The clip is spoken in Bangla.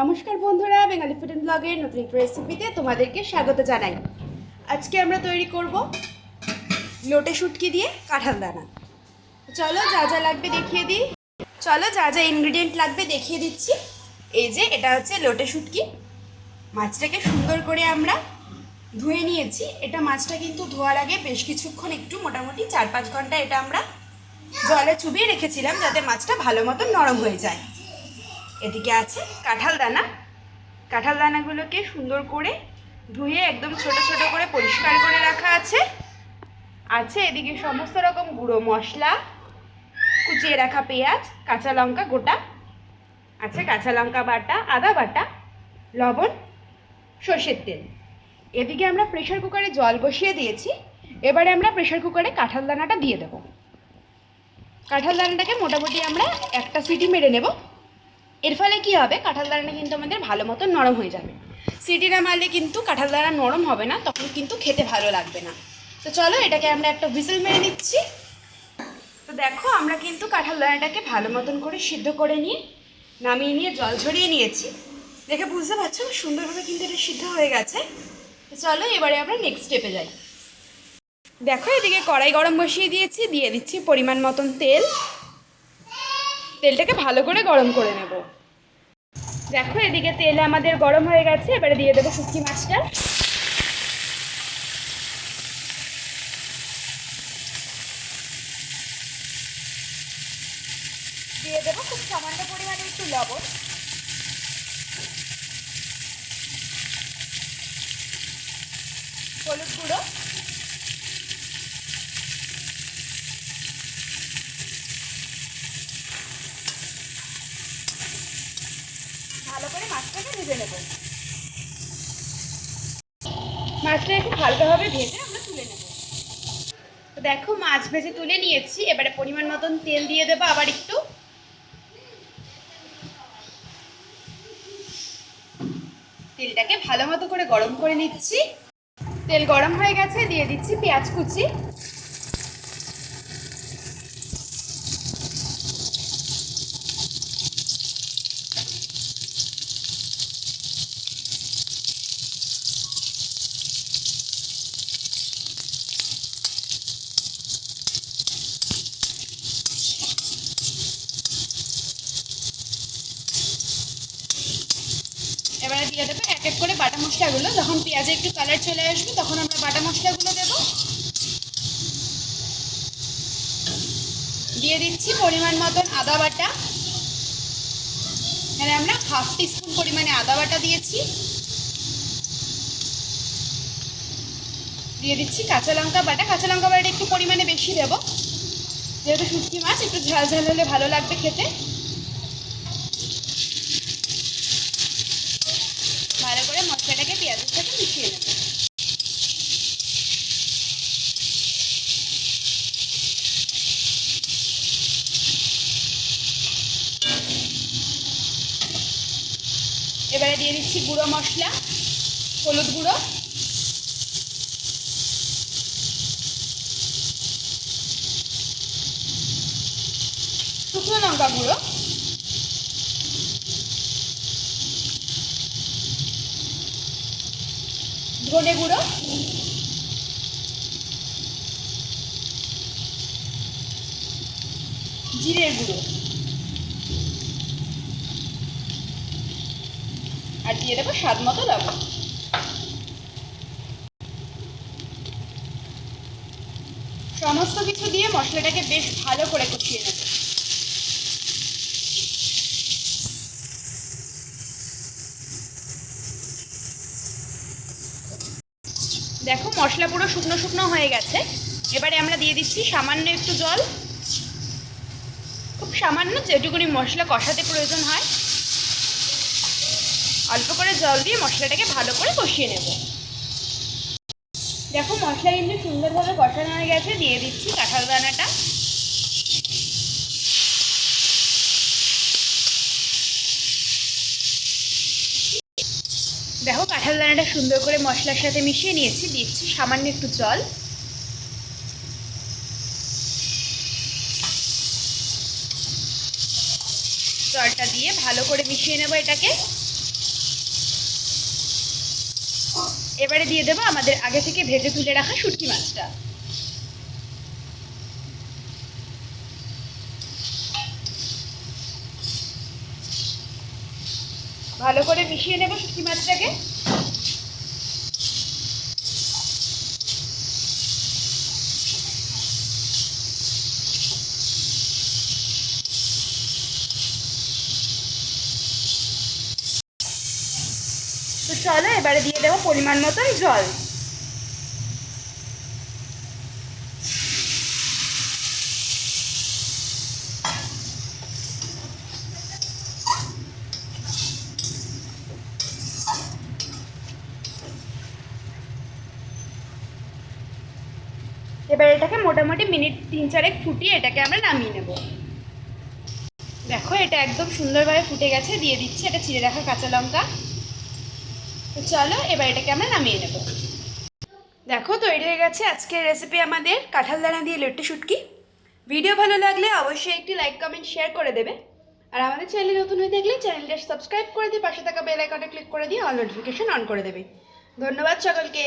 নমস্কার বন্ধুরা, বেঙ্গালি ফুড অ্যান্ড ব্লগের নতুন একটা রেসিপিতে তোমাদেরকে স্বাগত জানাই। আজকে আমরা তৈরি করব লোটে শুটকি দিয়ে কাঁঠাল দানা। চলো যা যা লাগবে দেখিয়ে দিই। চলো যা যা ইনগ্রিডিয়েন্ট লাগবে দেখিয়ে দিচ্ছি। এই যে, এটা হচ্ছে লোটে শুটকি। মাছটাকে সুন্দর করে আমরা ধুয়ে নিয়েছি। এটা মাছটা কিন্তু ধোয়ার আগে বেশ কিছুক্ষণ একটু মোটামুটি চার পাঁচ ঘণ্টা এটা আমরা জলে চুবিয়ে রেখেছিলাম যাতে মাছটা ভালো মতো নরম হয়ে যায়। এদিকে আছে কাঁঠাল দানা। কাঁঠাল দানাগুলোকে সুন্দর করে ধুয়ে একদম ছোট ছোট করে পরিষ্কার করে রাখা আছে। আছে এদিকে সমস্ত রকম গুঁড়ো মশলা, কুচিয়ে রাখা পেঁয়াজ, কাঁচা লঙ্কা গোটা, আছে কাঁচা লঙ্কা বাটা, আদা বাটা, লবণ, সর্ষের তেল। এদিকে আমরা প্রেশার কুকারে জল বসিয়ে দিয়েছি। এবারে আমরা প্রেশার কুকারে কাঁঠাল দানাটা দিয়ে দেবো। কাঁঠাল দানাটাকে মোটামুটি আমরা একটা সিটি মেরে নেব। এর ফলে কি হবে? কাঁঠাল দানাটা কিন্তু আমাদের ভালো মতো নরম হয়ে যাবে। সিটি না মারলে কিন্তু কাঁঠাল দানা নরম হবে না, তখন কিন্তু খেতে ভালো লাগবে না। তো চলো, এটাকে আমরা একটা হুইসেল মেরে নিচ্ছি। তো দেখো, আমরা কিন্তু কাঁঠাল দানাটাকে ভালো মতন করে সিদ্ধ করে নিয়ে, নামিয়ে নিয়ে জল ঝরিয়ে নিয়েছি। দেখে বুঝতে পারছ সুন্দরভাবে কিন্তু এটা সিদ্ধ হয়ে গেছে। তো চলো, এবারে আমরা নেক্সট স্টেপে যাই। দেখো, এদিকে কড়াই গরম বসিয়ে দিয়েছি, দিয়ে দিচ্ছি পরিমাণ মতন তেল। তেলটাকে ভালো করে গরম করে নেব। দেখো, এদিকে তেল আমাদের গরম হয়ে গেছে, এবারে দিয়ে দেবো শুটকি মাছটা। দিয়ে দেবো খুব সামান্য পরিমাণে একটু লবণ। হলুদ গুঁড়ো। ভালো করে মাছটাকে ভেজে নেব। মাছটা একটু হালকাভাবে ভেজে আমরা তুলে নেব। তো দেখো, মাছ ভেজে তুলে নিয়েছি। এবারে পরিমাণ মতন তেল দিয়ে দেবো আবার একটু। তেলটাকে ভালো মতো করে গরম করে নিচ্ছি। তেল গরম হয়ে গেছে, দিয়ে দিচ্ছি পেঁয়াজ কুচি। দিয়ে দেবো, এক এক করে বাটা মশলাগুলো। যখন পেঁয়াজে একটু কালার চলে আসবে, তখন আমরা বাটা মশলাগুলো দেবো। দিয়ে দিচ্ছি পরিমাণ মতন আদা বাটা। এখানে আমরা হাফ টিস্পুন পরিমাণে আদা বাটা দিয়েছি। দিয়ে দিচ্ছি কাঁচা লঙ্কা বাটা। কাঁচা লঙ্কা বাটাটা একটু পরিমাণে বেশি দেবো। যেহেতু শুটকি মাছ, একটু ঝাল ঝাল হলে ভালো লাগবে খেতে ভালো করে মশলাটাকে পেঁয়াজের সাথে মিশিয়ে নেব এবারে দিয়ে দিচ্ছি গুঁড়ো মশলা হলুদ গুঁড়ো। শুকনো লঙ্কা গুঁড়ো। ধনে গুঁড়ো। জিরের গুঁড়ো। আর দিয়ে দেবো স্বাদ মতো লবণ। সমস্ত কিছু দিয়ে মশলাটাকে বেশ ভালো করে কষিয়ে নেব। দেখো মশলা পুরো শুকনো শুকনো হয়ে গেছে। এবারে আমরা দিয়ে দিচ্ছি সামান্য একটু জল। খুব সামান্য যেটুকুনি মশলা কষাতে প্রয়োজন হয়। অল্প করে জল দিয়ে মশলাটাকে ভালো করে কষিয়ে নেব। দেখো মশলা কিন্তু সুন্দরভাবে কষানো হয়ে গেছে, দিয়ে দিচ্ছি কাঁঠাল দানাটা। দেখো কাঁঠাল দানাটা সুন্দর করে মশলার সাথে মিশিয়ে নিয়েছি, দিচ্ছি সামান্য একটু জল। জলটা দিয়ে ভালো করে মিশিয়ে নেব এটাকে। এবারে দিয়ে দেবো আমাদের আগে থেকে ভেজে তুলে রাখা শুটকি মাছটা। ভালো করে মিশিয়ে নেব শুটকি মাছটাকে। চলো এবারে দিয়ে দেবো পরিমাণ মতন জল। এবার এটাকে মোটামুটি মিনিট তিন চারেক ফুটিয়ে এটাকে আমরা নামিয়ে নেব। দেখো, এটা একদম সুন্দরভাবে ফুটে গেছে, দিয়ে দিচ্ছি। এটা চিড়ে রাখা কাঁচা লঙ্কা। তো চলো এবার এটাকে আমরা নামিয়ে নেব। দেখো, তৈরি হয়ে গেছে আজকের রেসিপি আমাদের কাঁঠাল দানা দিয়ে লট্টু শুটকি। ভিডিও ভালো লাগলে অবশ্যই একটি লাইক কমেন্ট শেয়ার করে দেবে। আর আমাদের চ্যানেলে নতুন হয়ে থাকলে চ্যানেলটা সাবস্ক্রাইব করে দিয়ে পাশে থাকা বেল আইকনে ক্লিক করে দিয়ে অল নোটিফিকেশন অন করে দেবে। ধন্যবাদ সকলকে।